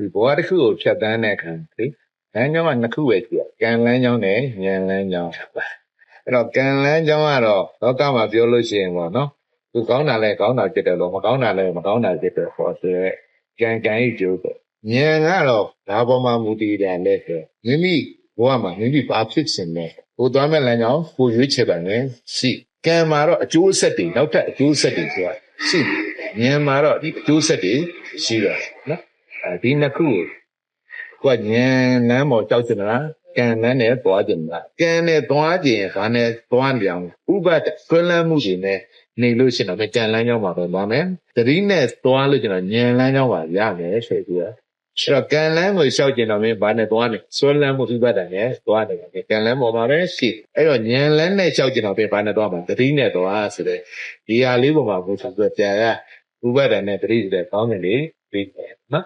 ဒီဘဝတစ်ခုကိုဖြတ်တန်းတဲ့အခါလေလမ်းကြောင်းကနှစ်ခုပဲရှိတယ်ကံလမ်းကြောင်းနဲ့ဉာဏ်လမ်းကြောင်းအဲ့တော့ကံလမ်းကြောင်းကတော့လောကမှာပြောလို့ရှိရင်ပေါ့နော်သူကောင်းတာလဲကောင်းတာဖြစ်တယ်လို့မကောင်းတာလဲမကောင်းတာဖြစ်တယ်ပေါ့ဆိုရဲကံကံရဲ့ကျိုးပဲဉာဏ်ကတော့ဒါပေါ်မှာမူတည်တယ်လေဆိုမိမိဘဝမှာမိမိဘာဖြစ်စင်လဲဟိုသွားမဲ့လမ်းကြောင်းကိုရွေးချယ်ပါနဲ့ရှိကံမှာတော့အကျိုးအဆက်တွေနောက်ထပ်အကျိုးအဆက်တွေဆိုတာရှိဉာဏ်မှာတော့ဒီအကျိုးဆက်တွေရှိတော့နော် အဲဒီနှစ်ခုကိုကညံလမ်းပေါ်ကြောက်ချင်လားကံလမ်းနဲ့သွားချင်လားကံနဲ့သွားချင်ဘာနဲ့သွားကြအောင်ဥပဒဆွဲလန်းမှုတွေနဲ့နေလို့ရှိရင်တော့ကံလမ်းကြောင်းမှာပဲသွားမယ်သတိနဲ့သွားလို့ကျင်တော့ညံလမ်းကြောင်းပါရမယ်ဆိုပြီးတော့အဲ့တော့ကံလမ်းကိုရှောက်ကျင်တော့မင်းဘာနဲ့သွားနေဆွဲလန်းမှုဥပဒနဲ့သွားနေတယ်ကံလမ်းပေါ်မှာပဲရှိအဲ့တော့ညံလမ်းနဲ့ရှောက်ကျင်တော့မင်းဘာနဲ့သွားမှာသတိနဲ့သွားဆိုတဲ့ဒီဟာလေးပေါ်မှာကိုဆိုတော့ကြာရဥပဒနဲ့သတိတွေကောင်းတယ်လေ ပြီးတယ်နော်